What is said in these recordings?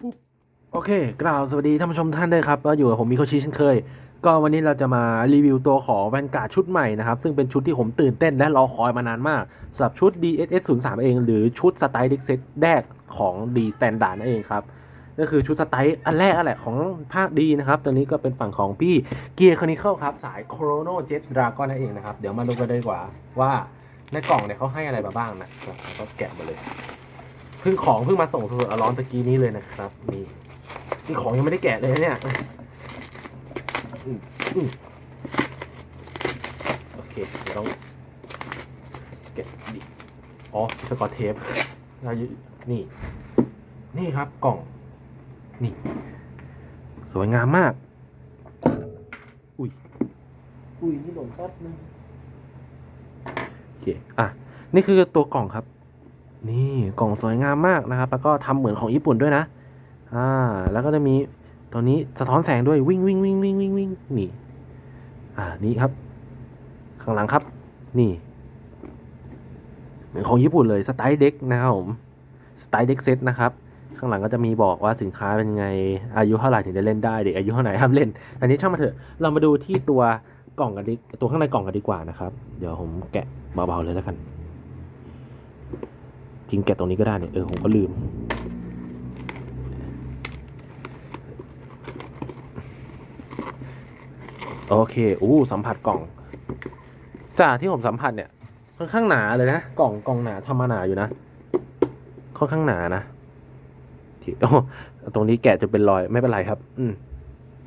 ปุ๊บโอเค กล่าวสวัสดีท่านผู้ชมท่านด้วยครับ ก็อยู่กับผมมิโคชิเช่นเคย ก็วันนี้เราจะมารีวิวตัวของแวนการ์ดชุดใหม่นะครับ ซึ่งเป็นชุดที่ผมตื่นเต้นและรอคอยมานานมากสำหรับชุด DSS 0 3เอง หรือชุดสไตล์ดิกเซตแรกของ D Standard นั่นเองครับก็คือชุดสไตล์อันแรกอันแหละของภาคดีนะครับ ตัวนี้ก็เป็นฝั่งของพี่เกียร์คอนิเคิลครับ สายโครโนเจ็ตดราก้อนนั่นเองนะครับ เดี๋ยวมาดูกันดีกว่าว่าในกล่องเนี่ยเขาให้อะไรมาบ้างนะครับแล้วก็แกะมาเลย พิ่งของเพิ่งมาส่งสดๆร้อนๆตะกี้นี้เลยนะครับนี่นี่ของยังไม่ได้แกะเลยนะเนี่ยอืมอืมโอเคเดี๋ยวต้องแกะดิอ๋อสกอตเทปเราอยู่นี่ นี่ครับกล่อง นี่ สวยงามมาก อุ้ย อุ้ยนี่หล่นแป๊บนึงโอเค อะ นี่คือตัวกล่องครับ นี่กล่องสวยงามมากนะครับ แล้วก็ทำเหมือนของญี่ปุ่นด้วยนะ อ่า แล้วก็จะมีตัวนี้สะท้อนแสงด้วยวิ่งวิ่งวิ่งวิ่งวิ่งวิ่งนี่ อ่า นี่ครับ ข้างหลังครับ นี่ เหมือนของญี่ปุ่นเลยสไตล์เด็กนะครับผม สไตล์เด็กเซตนะครับ ข้างหลังก็จะมีบอกว่าสินค้าเป็นไง อายุเท่าไหร่ถึงจะเล่นได้ เด็กอายุเท่าไหร่ห้ามเล่น อันนี้ช่างมาเถอะ เรามาดูที่ตัวกล่องกันดีตัวข้างในกล่องกันดีกว่านะครับ เดี๋ยวผมแกะเบาๆเลยแล้วกัน จริงแกะตรงนี้ก็ได้เนี่ย เออ ผมก็ลืม โอเคอู้สัมผัสกล่อง จากที่ผมสัมผัสเนี่ย ค่อนข้างหนาเลยนะ กล่องกล่องหนาทำมาหนาอยู่นะ ค่อนข้างหนานะที่โอ้ตรงนี้แกะจะเป็นรอยไม่เป็นไรครับ อืม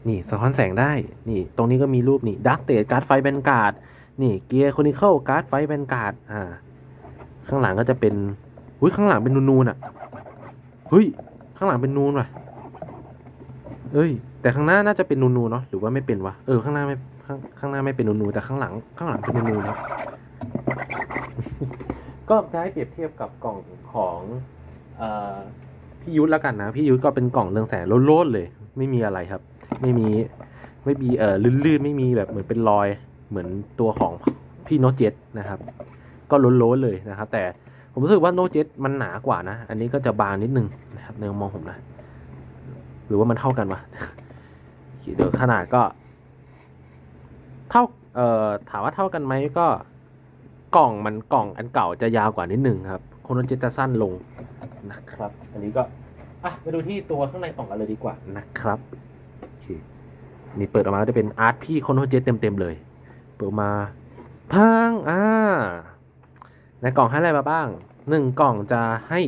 นี่สะท้อนแสงได้ นี่ ตรงนี้ก็มีรูปนี่ดักเตดการ์ดไฟแบนการ์ดนี่เกียร์คอนิเคิลการ์ดไฟแบนการ์ดอ่า ข้างหลังก็จะเป็น หุ้ยข้างหลังเป็นนูนๆอะเฮ้ยข้างหลังเป็นนูนว่ะเอ้ย แต่ข้างหน้าน่าจะเป็นนูนๆเนาะหรือว่าไม่เป็นวะเออข้างหน้าไม่ข้างข้างหน้าไม่เป็นนูนๆแต่ข้างหลังข้างหลังเป็นนูนๆครับก็จะให้เปรียบเทียบกับกล่องของเอ่อพี่ยุทธแล้วกันนะพี่ยุทธก็เป็นกล่องเรืองแสงโล้นๆเลย ไม่มีอะไรครับ ไม่มีไม่มีเอ่อลื่นๆไม่มีแบบเหมือนเป็นรอย เหมือนตัวของพี่โนตเจ็ตนะครับ ก็โล้นๆเลยนะครับ แต่ ผมรู้สึกว่าโนตเจ็ตมันหนากว่านะ อันนี้ก็จะบางนิดนึงนะครับในมุมองผมนะ หรือว่ามันเท่ากันวะเดี๋ยวขนาดก็ เท่าเอ่อถามว่าเท่ากันไหมก็กล่องมันกล่องอันเก่าจะยาวกว่านิดนึงครับโคนนเจตจะสั้นลงนะครับ อันนี้ก็อะไปดูที่ตัวข้างในกล่องกันเลยดีกว่านะครับโอเคนี่เปิดออกมาจะเป็นอาร์ตพี่โคนโนเจตเต็มๆเลย เปิดออกมาพังอ่า ในกล่องให้อะไรมาบ้างหนึ่งกล่องจะให้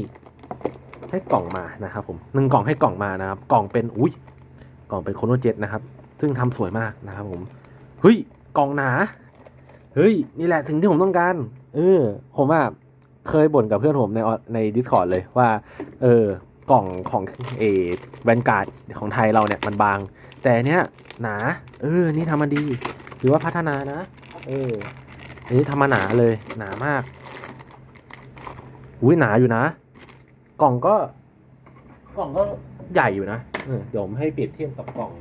ให้กล่องมานะครับผมหนึ่งกล่องให้กล่องมานะครับ กล่องเป็นอุ้ยกล่องเป็นโคโนเจ็ตนะครับ ซึ่งทำสวยมากนะครับผมเฮ้ยกล่องหนาเฮ้ยนี่แหละถึงที่ผมต้องการเออผมว่าเคยบ่นกับเพื่อนผมในใน Discord เลยว่า เออกล่องของเอแวนการ์ดของไทยเราเนี่ยมันบาง แต่เนี้ยหนา เออ นี่ทำมาดี หรือว่าพัฒนานะ เออนนี้ทำมาหนาเลยหนามาก อุ้ยหนาอยู่นะ กล่องก็ กล่องก็ใหญ่อยู่นะเดี๋ยวผมให้เปรียบเทียบกับกล่อง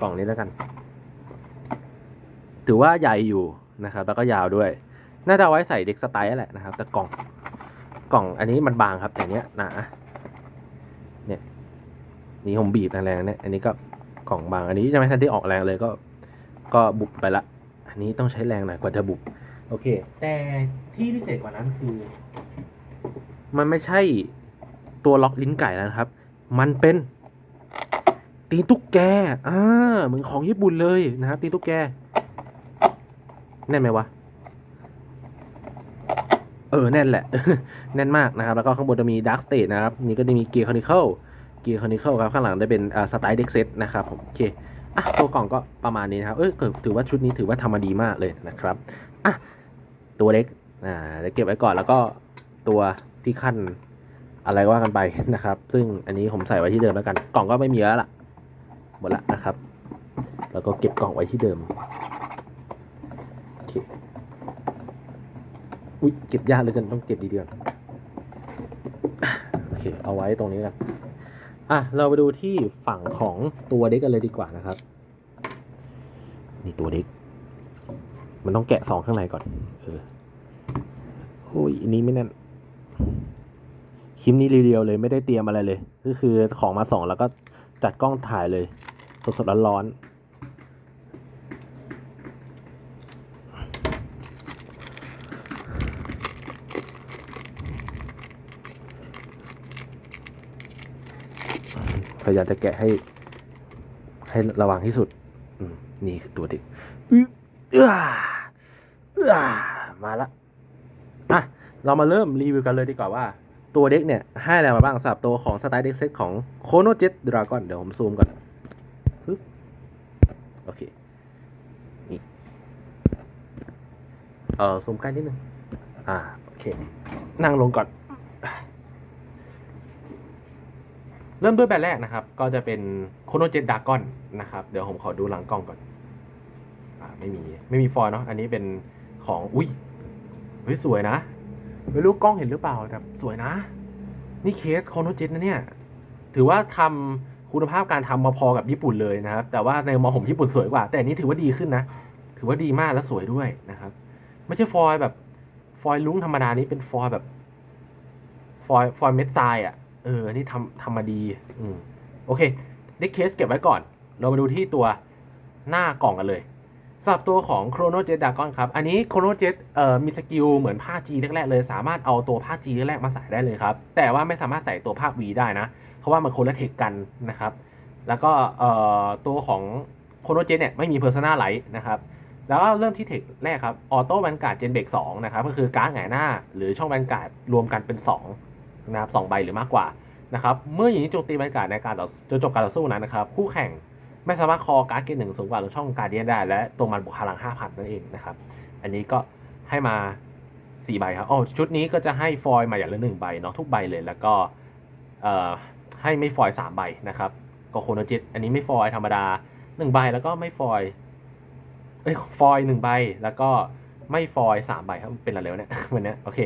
กล่องนี้แล้วกัน ถือว่าใหญ่อยู่นะครับ แล้วก็ยาวด้วย น่าจะไว้ใส่เด็กสไตล์แหละนะครับ แต่กล่อง กล่องอันนี้มันบางครับ แต่เนี้ยหนา เนี่ย นี่ผมบีบแรงๆเนี่ย อันนี้ก็กล่องบาง อันนี้จะไม่ทันได้ออกแรงเลยก็ ก็บุบไปละ อันนี้ต้องใช้แรงหน่อยกว่าจะบุบ โอเค แต่ที่พิเศษกว่านั้นคือ มันไม่ใช่ตัวล็อกลิ้นไก่แล้วนะครับ มันเป็น ตีนตุ๊กแก อ่า เหมือนของญี่ปุ่นเลยนะครับ ตีนตุ๊กแก แน่นไหมวะ เออ แน่นแหละ แน่นมากนะครับ แล้วก็ข้างบนจะมีดาร์ s สเต e นะครับ นี่ก็จะมีเกียร์คอนิเคิลเกียร์คอนิเคิลครับ ข้างหลังได้เป็นสไตล์เด็กเซตนะครับผมโอเคอะตัวกล่องก็ประมาณนี้นะครับ เออถือว่าชุดนี้ถือว่าทำมาดีมากเลยนะครับ อะ ตัวเล็ก อ่าเดี๋ยวเก็บไว้ก่อนแล้วก็ตัว ที่ขั้นอะไรก็ว่ากันไปนะครับ ซึ่งอันนี้ผมใส่ไว้ที่เดิมแล้วกัน กล่องก็ไม่มีแล้วล่ะ หมดละนะครับ แล้วก็เก็บกล่องไว้ที่เดิมโอเคอุ้ยเก็บยากเหลยกันต้องเก็บดีๆก่อนโอเค เอาไว้ตรงนี้กันอะ เราไปดูที่ฝั่งของตัวเด็กกันเลยดีกว่านะครับ นี่ตัวเด็ก มันต้องแกะซองข้างในก่อน เออโอ้ยอันนี้ไม่แน่น คลิปนี้เรียวๆเลยไม่ได้เตรียมอะไรเลย ก็คือของมาส่งแล้วก็จัดกล้องถ่ายเลยสดๆร้อนๆพยายามจะแกะให้ ให้ระวังที่สุดนี่คือตัวเด็กเอื้อเอื้อมาละ เรามาเริ่มรีวิวกันเลยดีกว่าว่า ตัวเด็กเนี่ย ให้อะไรมาบ้างสำหรับตัวของสไตล์เด็กเซตของโคโนเจ็ตดราก้อนเดี๋ยวผมซูมก่อนปึ๊บโอเคนี่เออซูมใกล้นิดนึงอ่าโอเค นั่งลงก่อน เริ่มด้วยแบบแรกนะครับ ก็จะเป็นโคโนเจ็ตดากอนนะครับ เดี๋ยวผมขอดูหลังกล้องก่อน อ่าไม่มี ไม่มีฟอยเนาะอันนี้เป็นของ อุ้ยเฮ้ยสวยนะ ไม่รู้กล้องเห็นหรือเปล่าแต่สวยนะ นี่เคสโคโนเจ็ตนะเนี่ย ถือว่าทำคุณภาพการทำมาพอกับญี่ปุ่นเลยนะครับ แต่ว่าในมอผมญี่ปุ่นสวยกว่า แต่อันนี้ถือว่าดีขึ้นนะ ถือว่าดีมากและสวยด้วยนะครับ ไม่ใช่ฟอยแบบ ฟอยลุ้งธรรมดานี้เป็นฟอยแบบ ฟอยฟอยเม็ดทรายอะ เออนี่ทำทำมาดี อืมโอเคเด็กเคสเก็บไว้ก่อน เรามาดูที่ตัวหน้ากล่องกันเลย สำหรับตัวของ Chrono Jet Dragon ครับ อันนี้ Chrono Jet เอ่อมีสกิลเหมือนผ้า G แรกๆเลย สามารถเอาตัวผ้า G แรกๆมาใส่ได้เลยครับ แต่ว่าไม่สามารถใส่ตัวภาค V ได้นะ เพราะว่ามันคนละเทคกันนะครับ แล้วก็เอ่อตัวของ Chrono Jet เนี่ยไม่มี Persona Light นะครับ แล้วก็เริ่มที่เทคแรกครับ Auto Vanguard Gen Break 2นะครับ ก็คือการ์ดหงายหน้า หรือช่อง Vanguard รวมกันเป็น2นะครับสองใบหรือมากกว่านะครับ เมื่ออย่างนี้โจมตี Vanguard ในการต่อจนจบการต่อสู้นั้นนะครับ คู่แข่ง ไม่สามารถคอการ์ดเกตหนึ่งสูงกว่าตรงช่องการเดียนได้ และตัวมันบวกพลัง5,000นั่นเองนะครับ อันนี้ก็ให้มา4ใบครับโอ๋อชุดนี้ก็จะให้ฟอยล์มาอย่างละหนึ่งใบเนาะทุกใบเลยแล้วก็เอ่อให้ไม่ฟอยล์สามใบนะครับก็โคโนจิตอันนี้ไม่ฟอยล์ธรรมดาหนึ่งใบแล้วก็ไม่ฟอยล์เอ้ยฟอยล์หนึ่งใบแล้วก็ไม่ฟอยล์สามใบครับเป็นอะไรแล้วเนี่ยวันนี้โอเค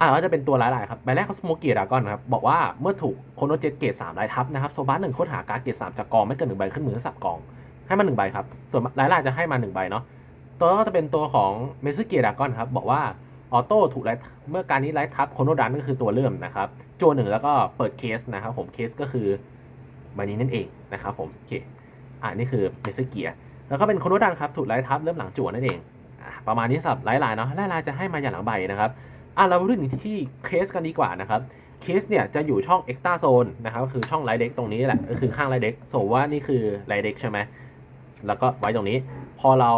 อ่าก็จะเป็นตัวหลายๆครับใบแรกเขาสโมเกียดากอนครับบอกว่าเมื่อถูกโคโนเจตเกตสามไล่ทับนะครับโซบ้าหนึ่งค้นหาการ์ดเกตสามจากกองไม่เกินหนึ่งใบขึ้นมือสับกอง ให้มาหนึ่งใบครับ ส่วนหลายๆจะให้มาหนึ่งใบเนาะตัวก็จะเป็นตัวของเมซึเกียดากอนครับบอกว่าออโต้ถูกไล่เมื่อการนี้ไล่ทับโคโนดันก็คือตัวเริ่มนะครับโจหนึ่งแล้วก็เปิดเคสนะครับผมเคสก็คือใบนี้นั่นเองนะครับผมโอเคอ่านี่คือเมซึเกียแล้วก็เป็นโคโนดันครับถูกไล่ทับเริ่มหลังจั่วนั่นเองอประมาณนี้สำหรับหลายๆเนาะหลายๆจะให้มาอย่างหลังใบนะครับ อะเราเรื่องที่เคสกันดีกว่านะครับเคสเนี่ยจะอยู่ช่อง extra zone นะครับคือช่องไลท์เด็กตรงนี้แหละก็คือข้างไลท์เด็กสมมติว่านี่คือไลท์เด็กใช่ไหมแล้วก็ไว้ตรงนี้ พอเรา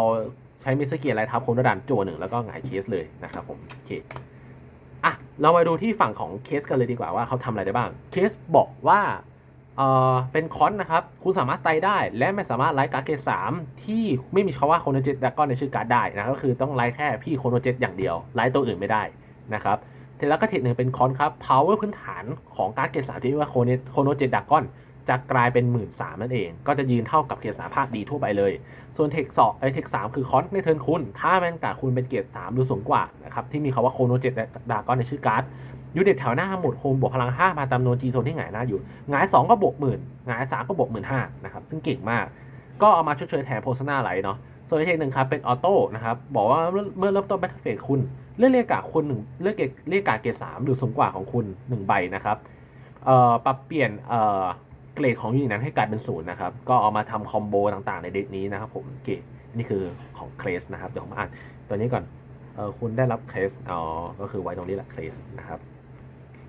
ใช้มิสเกียร์ไลท์ทับโคโนดันโจหนึ่งแล้วก็หงายเคสเลยนะครับผมโอเคอะเรามาดูที่ฝั่งของเคสกันเลยดีกว่าว่าเขาทำอะไรได้บ้างเคสบอกว่าเออเป็นคอนนะครับคุณสามารถไตได้ และไม่สามารถไลท์การ์ดเกตสามที่ไม่มีคำว่าโคโนเจ็ตดากอนในชื่อการ์ดได้นะก็คือต้องไลท์แค่พี่โคโนเจ็ตอย่างเดียวไลท์ตัวอื่นไม่ได้ นะครับเสร็จแล้วก็เทคหนึ่งเป็นคอนครับ power พื้นฐานของการ์ดเกรดสามที่เรียกว่าโคเนโคโนเจดากอนจะกลายเป็นหมื่นสามนั่นเอง ก็จะยืนเท่ากับเกรดสามภาคดีทั่วไปเลย ส่วนเทคสองไอเทคสามคือคอนในเทิร์นคุณ ถ้าแมนกาคุณเป็นเกรดสามหรือสูงกว่านะครับที่มีคาว่าโคโนเจดากอนในชื่อการ์ดยูนิตแถวหน้าหมดโฮมบวกพลังห้ามาตามโนจีโซนที่หงายหน้าอยู่หงายสองก็บวกหมื่นหงายสามก็บวกหมื่นห้านะครับซึ่งเก่งมาก ก็เอามาชดเชยแทนโพสนาไหลเนาะส่วนเทคหนึ่งครับเป็นออโต้นะครับบอกว่าเมื่อเริ่มต้นแบทเทิลเฟสคุณ เลือกเรียกาคุณหนึ่งเลือกเกเรียกาเกรดสามหรือสูงกว่าของคุณหนึ่งใบนะครับเอ่อปรับเปลี่ยนเอ่อเกรดของยูนิตนั้นให้กลายเป็นศูนย์นะครับ ก็เอามาทำคอมโบต่างๆในเด็กนี้นะครับผมโอเคนี่คือของเคลสนะครับ เดี๋ยวผมอ่านตัวนี้ก่อนเออคุณได้รับเคลสอ๋อก็คือไว้ตรงนี้แหละเคลสนะครับ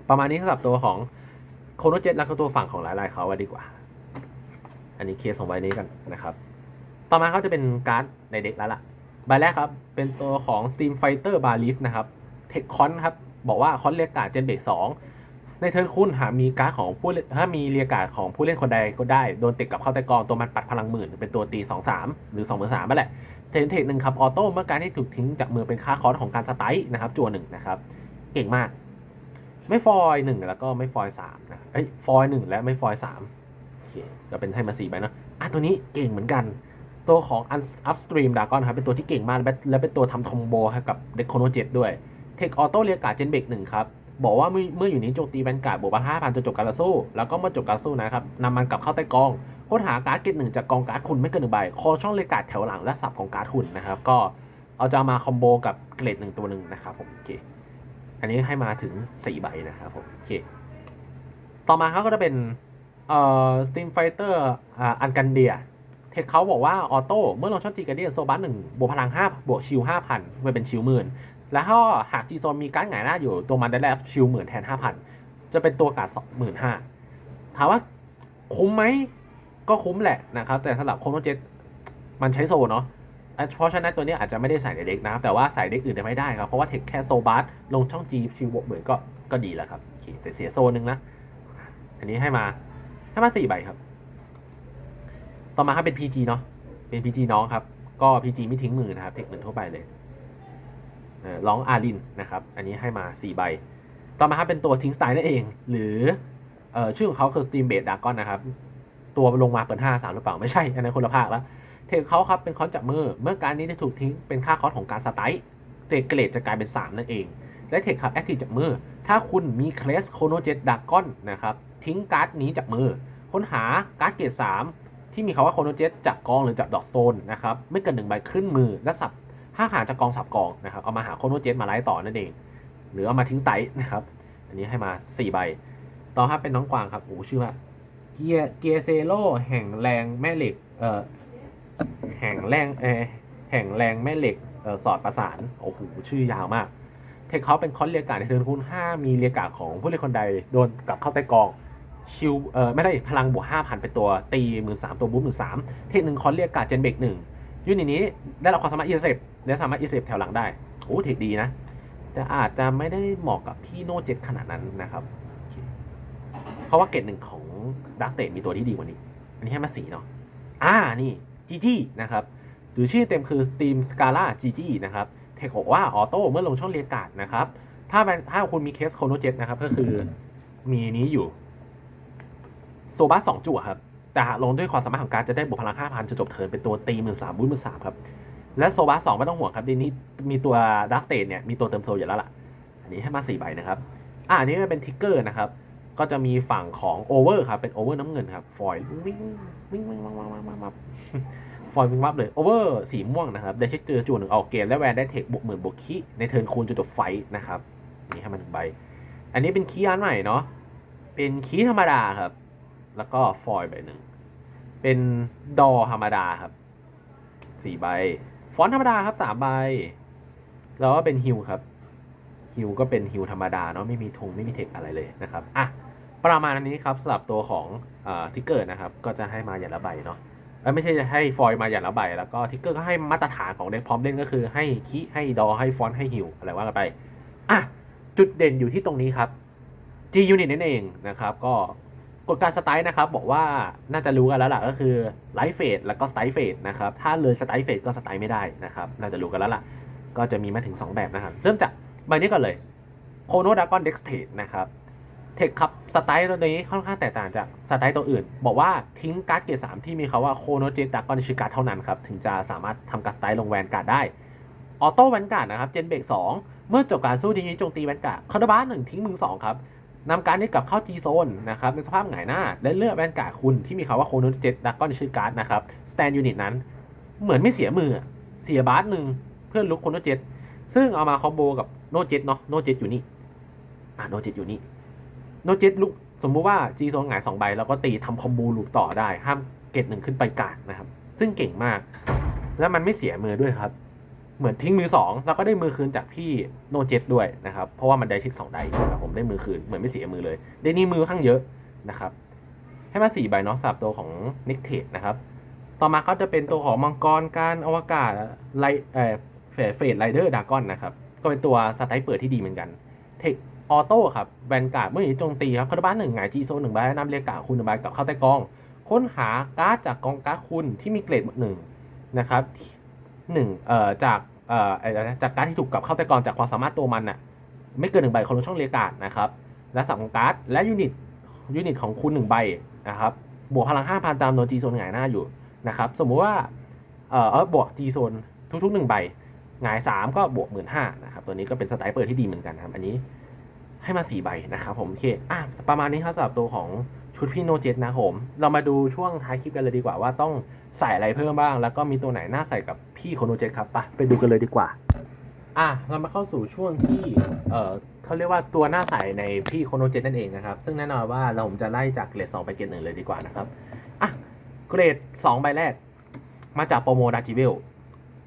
ประมาณนี้สำหรับตัวของโคโนเจ็ตแล้วก็ตัวฝั่งของหลายๆเขาไว้ดีกว่า อันนี้เคสของใบนี้กันนะครับ ต่อมาเขาจะเป็นการ์ดในเด็กแล้วล่ะ ใบแรกครับ เป็นตัวของ Steam Fighter b a r l i f นะครับเทคคอนครับ บอกว่าคอนเรียกกาดเจนเบรกสองในเทิร์นคุณหากมีการ์ดของผู้เล่นถ้ามีเรียกาดของผู้เล่นคนใดก็ได้ โดนติดกับเข้าใต้กองตัวมันปัดพลังหมื่นเป็นตัวตี2 3หรือ2มือสามนั่นแหละเทนเทคหนึ่งครับออโต้เมื่อการที่ถูกทิ้งจากมือเป็นค่าคอร์สของการสไตล์นะครับจั่วหนึ่งนะครับเก่งมาก ไม่ฟอยหนึ่งแล้วก็ไม่ฟอยสามนะเอ้ยฟอยหนึ่งและไม่ฟอยสามโอเคก็เป็นให้มาสี่ใบเนอะอะตัวนี้เก่งเหมือนกัน ตัวของ Upstream Dragon ครับเป็นตัวที่เก่งมาก และเป็นตัวทำคอมโบให้กับเด็กโคโนเจ็ดด้วยเทคออโต้เรียกกาเจนเบกหนึ่งครับบอกว่าเมื่ออยู่นี้โจมตีแวนการ์ดบวกมาห้าพันจนจบการสู้ แล้วก็เมื่อจบการสู้นะครับนำมันกลับเข้าใต้กองค้นหาการ์ดเกตหนึ่งจากกองการ์ดคุณไม่เกินหนึ่งใบคอช่องเรียกกาดแถวหลังและสับของการ์ดคุณนะครับ ก็เอาจะมาคอมโบกับเกรดหนึ่งตัวหนึ่งนะครับผมโอเค อันนี้ให้มาถึงสี่ใบนะครับผมโอเค ต่อมาเขาก็จะเป็นเอ่อสตีมไฟเตอร์อ่าอันกันเดีย เทคเขาบอกว่าออโต้เมื่อลงช่องจีกันเดียโซบัสหนึ่งบวกพลังห้าบวกชิลห้าพันไปเป็นชิลหมื่นแล้วก็หากจีโซนมีการหงายหน้าอยู่ตัวมันได้แล้วชิลหมื่นแทนห้าพันจะเป็นตัวกาดสองหมื่นห้าถามว่าคุ้มไหมก็คุ้มแหละนะครับ แต่สำหรับโคโนเจตมันใช้โซเนาะเพราะฉะนั้นตัวนี้อาจจะไม่ได้ใส่ในเด็กนะ แต่ว่าใส่เด็กอื่นได้ไม่ได้ครับ เพราะว่าเทคแค่โซบัสลงช่องจีชิวบวกหมือนก็ก็ดีแล้วครับโอเคแต่เสียโซนึงนะ อันนี้ให้มาให้มาสี่ใบครับ ต่อมาครับเป็น PG เนาะ เป็น PG น้องครับ ก็ PG ไม่ทิ้งมือนะครับเทคเหมือนทั่วไปเลยเออร้องอารินนะครับ อันนี้ให้มาสี่ใบ ต่อมาครับเป็นตัวทิ้งสไตล์นั่นเอง หรือเอ่อชื่อของเขาคือ Steam Base Dragon นะครับ ตัวลงมาเปิดห้าสามหรือเปล่า ไม่ใช่ อันนั้นคนละภาคแล้ว เทคเขาครับเป็นคอนจับมือ เมื่อการนี้ได้ถูกทิ้งเป็นค่าคอสของการสไตล์เทคเกรดจะกลายเป็น 3 นั่นเอง และเทคครับแอคทีฟจากมือ ถ้าคุณมีเคลสโคโนเจตดากอนนะครับ ทิ้งการ์ดนี้จากมือ ค้นหาการ์ดเกรด3 ที่มีคาว่าโคโนเจตจากกองหรือจากดอกโซนนะครับไม่เกินหนึ่งใบขึ้นมือและสับห้าหาจากกองสับกองนะครับเอามาหาโคโนเจตมาไล่ต่อนั่นเอง หรือเอามาทิ้งไตนะครับ อันนี้ให้มา4ใบ ต่อครับเป็นน้องกวางครับโอ้ชื่อว่าเกียเกียเซโลแห่งแรงแม่เหล็กเอ่อแห่งแรงเออแห่งแรงแม่เหล็กเออสอดประสานโอ้โหชื่อยาวมากเทคเขาเป็นคอนเรียกการในเทิร์นคูณ5มีเรียกการของผู้เล่นคนใดโดนกลับเข้าใต้กอง ชิวเอ่อไม่ได้พลังบวก5,000เป็นตัวตีหมื่นสามตัวบู๊หมื่นสามเทคหนึ่งคอนเรียกการเจนเบกหนึ่งยูนิตนี้ได้รับความสามารถอีเซฟและสามารถอีเซฟแถวหลังได้โอ้เทคดีนะ แต่อาจจะไม่ได้เหมาะกับพี่โนเจ็ตขนาดนั้นนะครับ เพราะว่าเกรดหนึ่งของดักเตมีตัวที่ดีกว่านี้ อันนี้ให้มาสีเนาะอ่านี่ GG นะครับหรือชื่อเต็มคือ Steam Scala GG นะครับเทคบอกว่าออโต้เมื่อลงช่องเรียกการ์ดนะครับ ถ้าถ้าคุณมีเคสโคโนเจตนะครับ ก็คือมีนี้อยู่ โซบ้าสองจั่วครับ แต่ลงด้วยความสามารถของการจะได้บวกพลังห้าพันจะจบเทิร์นเป็นตัวตีหมื่นสามบูทหมื่นสามครับ และโซบ้าสองไม่ต้องห่วงครับดีนี้มีตัวดัสเตนเนี่ยมีตัวเติมโซอยู่แล้วล่ะ อันนี้ให้มาสี่ใบนะครับ อ่าอันนี้เป็นทิกเกอร์นะครับ ก็จะมีฝั่งของโอเวอร์ครับ เป็นโอเวอร์น้ำเงินครับ ฟอยล์วิ่งวิ่งวิ่งวิ่งวิ่งวิ่งวิ่งฟอยล์วิ่งวับเลยโอเวอร์สีม่วงนะครับ ได้เช็คเจอจู่หนึ่งออกเกมและแวนได้เทคบวกหมื่นบวกคีในเทิร์นคูณจนจบไฟนะครับนี่ให้มัหนึ่งใบ อันนี้เป็นคีย์อันใหม่เนาะเป็นคีย์ธรรมดาครับ แล้วก็ฟอยล์ใบหนึ่ง เป็นดอธรรมดาครับสี่ใบ ฟอนธรรมดาครับสามใบ แล้วก็เป็นฮิวครับ ฮิวก็เป็นฮิวธรรมดาเนาะไม่มีธงไม่มีเทคอะไรเลยนะครับอะประมาณนี้ครับสำหรับตัวของทิกเกอร์นะครับ ก็จะให้มาอย่างละใบเนาะเอ้ยไม่ใช่จะให้ฟอยล์มาอย่างละใบแล้วก็ทิกเกอร์ก็ให้มาตรฐานของเด็กพร้อมเล่นก็คือให้คีให้ดอให้ฟอนให้ฮิวอะไรว่ากันไปอะจุดเด่นอยู่ที่ตรงนี้ครับ G Unit นั่นเองนะครับ ก็ กฎการสไตล์นะครับบอกว่าน่าจะรู้กันแล้วล่ะก็คือไลฟ์เฟดแล้วก็สไตล์เฟดนะครับถ้าเลยสไตล์เฟดก็สไตล์ไม่ได้นะครับน่าจะรู้กันแล้วล่ะ ก็จะมีมาถึง 2 แบบนะครับเริ่มจากใบนี้ก่อนเลยโคโนดากอนเด็กสเทนะครับเทคครับสไตล์ตัวนี้ค่อนข้างแตกต่างจากสไตล์ตัวอื่น บอกว่าทิ้งการ์ดเกียร์สามที่มีคาว่าโคโนเจตดากอนชิการ์ดเท่านั้นครับถึงจะสามารถทำการสไตล์ลงแวนการ์ดได้ออโต้แวนการ์ดนะครับเจนเบรกสองเมื่อจบการสู้ดีนี้โจมตีแวนการ์ดคาร์ดบ้านหนึ่งทิ้งมือสองครับ นำการ์ดนี้กลับเข้า G โซนนะครับในสภาพหงายหน้า และเลือกแวนการ์ดคุณที่มีคาว่าโคโนเจตดาก้อนชื่อการ์ดนะครับสแตนยูนิตนั้น เหมือนไม่เสียมือเสียบาสหนึ่งเพื่อลุกโคโนเจตซึ่งเอามาคอมโบกับโนเจตเนาะโนเจตอยู่นี่อ่าโนเจตอยู่นี่โนเจ็ตลุกสมมุติว่าจีโซนหงายสองใบแล้วก็ตีทำคอมโบลูปต่อได้ห้ามเกตหนึ่งขึ้นไปกาดนะครับ ซึ่งเก่งมาก แล้วมันไม่เสียมือด้วยครับ เหมือนทิ้งมือสองแล้วก็ได้มือคืนจากพี่โนเจ็ตด้วยนะครับ เพราะว่ามันได้ทิกสองไดนะครับผมได้มือคืนเหมือนไม่เสียมือเลย ได้นี่มือข้างเยอะนะครับ ให้มาสี่ใบเนาะสับตัวของนิกเทสนะครับ ต่อมาเขาจะเป็นตัวของมังกรการอวกาศไลเอ่อเฟเฟดไรเดอร์ดากอนนะครับ ก็เป็นตัวสไตล์เปิดที่ดีเหมือนกัน เทคออโต้ครับแวนการ์ดเมื่อนี้โจมตีครับคาร์บ้านหนึ่งหงายจีโซหนึ่งใบนำเรียกกาคุณหนึ่งใบกับเข้าใต้กอง ค้นหาการ์ดจากกองการ์ดคุณที่มีเกรดหนึ่งนะครับ หนึ่งเอ่อจากเอ่อจากการที่ถูกกลับเข้าใต้กองจากความสามารถตัวมันน่ะไม่เกินหนึ่งใบคนลงช่องเรียกาดนะครับ และสับของการ์ดและยูนิตยูนิตของคุณหนึ่งใบนะครับบวกพลังห้าพันตามโนจีโซนหงายหน้าอยู่นะครับ สมมุติว่าเอ่อเออบวกจีโซนทุกๆหนึ่งใบหงายสามก็บวกหมื่นห้านะครับ ตัวนี้ก็เป็นสไตล์เปิดที่ดีเหมือนกันครับ อันนี้ให้มาสี่ใบนะครับ ผมโอเคอะประมาณนี้ครับสำหรับตัวของ ชุดพี่โนเจ็ตนะผมเรามาดูช่วงท้ายคลิปกันเลยดีกว่าว่าต้องใส่อะไรเพิ่มบ้าง แล้วก็มีตัวไหนน่าใส่กับพี่โคโนเจ็ตครับไปไปดูกันเลยดีกว่า อะเรามาเข้าสู่ช่วงที่เอ่อเขาเรียกว่าตัวหน้าใสในพี่โคโนเจนนั่นเองนะครับ ซึ่งแน่นอนว่าเราผมจะไล่จากเกรด2ไปเกรดหนึ่งเลยดีกว่านะครับอะเกรด2ใบแรก มาจากโปรโมดาจิเวล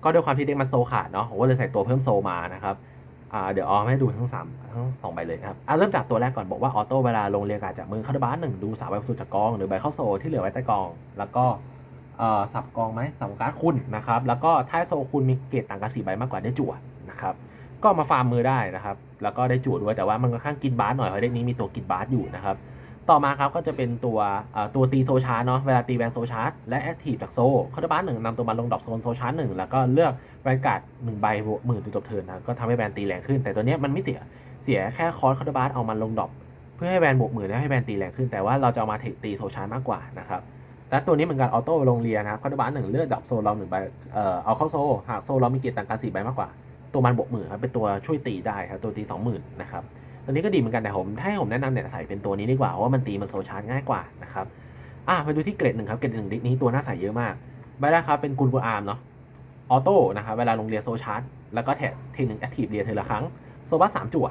ก็ด้วยความที่เด็กมันโซขาดเนาะผมก็เลยใส่ตัวเพิ่มโซมานะครับ เดี๋ยวออมให้ดูทั้งสามทั้งสองใบเลยนะครับเริ่มจากตัวแรกก่อนบอกว่าออโต้เวลาลงเรียงการจากมือคาร์ดบาสหนึ่งดูสามใบสุดจากกอง หรือใบเข้าโซที่เหลือไว้ใต้กอง แล้วก็สับกองไหมสับการ์ดคุณนะครับ แล้วก็ถ้าโซคุณมีเกรดต่างกันสี่ใบมากกว่าได้จั่วนะครับ ก็มาฟาร์มมือได้นะครับ แล้วก็ได้จั่วด้วยแต่ว่ามันค่อนข้างกินบาสหน่อยเพราะเด็กนี้มีตัวกินบาสอยู่นะครับ ต่อมาครับก็จะเป็นตัวตัวตีโซชาร์เนาะเวลาตีแวนโซชาร์และแอคทีฟจากโซคาร์ดบาสหนึ่งนำตัวมันลงดอปโซนโซชาร์หนึ่งแล้วก็เลือกแวนการ์ดหนึ่งใบหมื่นจนจบเทิร์นนะก็ทำให้แวนตีแรงขึ้น แต่ตัวเนี้ยมันไม่เสียเสียแค่คอร์สคาร์ดบาสเอามันลงดอปเพื่อให้แวนบวกหมื่นและให้แวนตีแรงขึ้นแต่ว่าเราจะเอามาเทตีโซชาร์มากกว่านะครับและตัวนี้เหมือนกันออโต้ลงเรียนะคาร์ดบาสหนึ่งเลือกดับโซเราหนึ่งใบเอ่อเอาเข้าโซหากโซเรามีเกียรติต่างกันสี่ใบมากกว่า ตัวมันบวกหมื่นครับเป็นตัวช่วยตีได้ครับตัวตีสองหมื่นนะครับ ตัวนี้ก็ดีเหมือนกันแต่ผมถ้าให้ผมแนะนำเนี่ยใส่เป็นตัวนี้ดีกว่าเพราะว่ามันตีมันโซชาร์จง่ายกว่านะครับอะมาดูที่เกรดหนึ่งครับเกรดหนึ่งนี้ตัวหน้าใส่เยอะมากใบแรกครับเป็นกุลกูอาร์มเนาะออโต้นะครับเวลาลงเรียโซชาร์จแล้วก็แท็กทีหนึ่งแอคทีฟเรียเทอละครั้งโซบัสสามจั่ว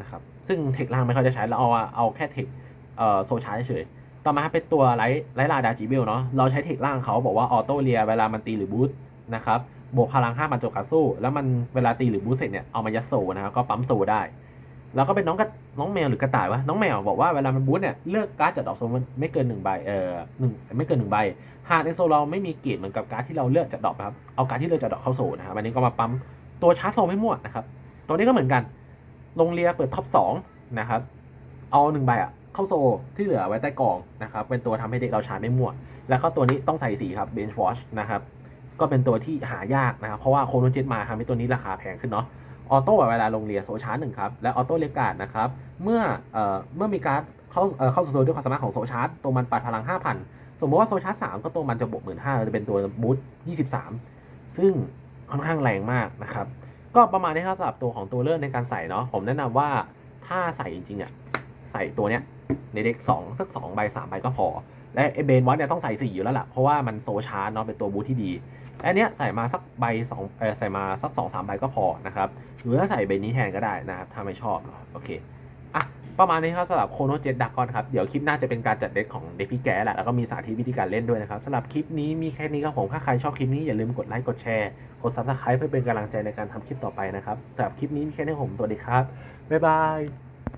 นะครับซึ่งเทคล่างไม่ค่อยได้ใช้เราเอาเอาแค่เทคเอ่อโซชาร์จเฉยต่อมาเป็นตัวไลท์ไลท์ลาดาจิเบลเนาะเราใช้เทคล่างเขาบอกว่าออโต้เรียเวลามันตีหรือบูสต์นะครับบวกพลัง5มันโจกัสสู้ แล้วมันเวลาตีหรือบูสต์เสร็จเนี่ยเอามายัดโซนะครับก็ปั๊มโซได้ แล้วก็เป็นน้องกระน้องแมวหรือกระต่ายวะน้องแมวบอกว่าเวลามันบูสต์เนี่ยเลือกการ์ดจัดดอกโซมันไม่เกินหนึ่งใบเอ่อหนึ่งไม่เกินหนึ่งใบหากในโซเราไม่มีเกรดเหมือนกับการ์ดที่เราเลือกจัดดอกนะครับเอาการ์ดที่เลือกจัดดอกเข้าโซนะครับอันนี้ก็มาปั๊มตัวชาร์จโซไม่มั่วนะครับตัวนี้ก็เหมือนกันลงเรียเปิดท็อปสองนะครับเอาหนึ่งใบอะเข้าโซที่เหลือไว้ใต้กองนะครับเป็นตัวทำให้เด็กเราชาร์จไม่มั่วแล้วก็ตัวนี้ต้องใส่สีครับเบนช์วอชนะครับก็เป็นตัวที่หายากนะครับเพราะว่าโคโนเจ็ตมาทำให้ตัวนี้ราคาแพงขึ้นเนาะ ออโต้เวลาลงเรียโซชาร์หนึ่งครับ และออโต้เลกการ์ดนะครับ เมื่อเอ่อเมื่อมีการ์ดเข้าเอ่อเข้าโซด้วยความสามารถของโซชาร์จตัวมันปัดพลัง 5,000 สมมติว่าโซชาร์จสามก็ตัวมันจะบวกหมื่นห้าจะเป็นตัวบูทยี่สิบสามซึ่งค่อนข้างแรงมากนะครับ ก็ประมาณนี้ครับสำหรับตัวของตัวเลือกในการใส่เนาะผมแนะนำว่าถ้าใส่จริงๆอะใส่ตัวเนี้ยในเด็กสองสักสองใบสามใบก็พอ และไอเบนวัตเนี่ยต้องใส่สี่อยู่แล้วล่ะเพราะว่ามันโซชาร์จเนาะเป็นตัวบูทที่ดี อันเนี้ยใส่มาสักใบสองใส่มาสักสองสามใบก็พอนะครับ หรือถ้าใส่เบนี้แทนก็ได้นะครับ ถ้าไม่ชอบโอเคอะประมาณนี้ครับสำหรับโคโนเจ็ดดักกอนครับ เดี๋ยวคลิปหน้าจะเป็นการจัดเด็กของเด็กพี่แกแหละแล้วก็มีสาธิตวิธีการเล่นด้วยนะครับสำหรับคลิปนี้มีแค่นี้ครับผม ถ้าใครชอบคลิปนี้อย่าลืมกดไลค์กดแชร์กดซับสไครป์เพื่อเป็นกำลังใจในการทำคลิปต่อไปนะครับสำหรับคลิปนี้มีแค่นี้ผมสวัสดีครับบ๊ายบาย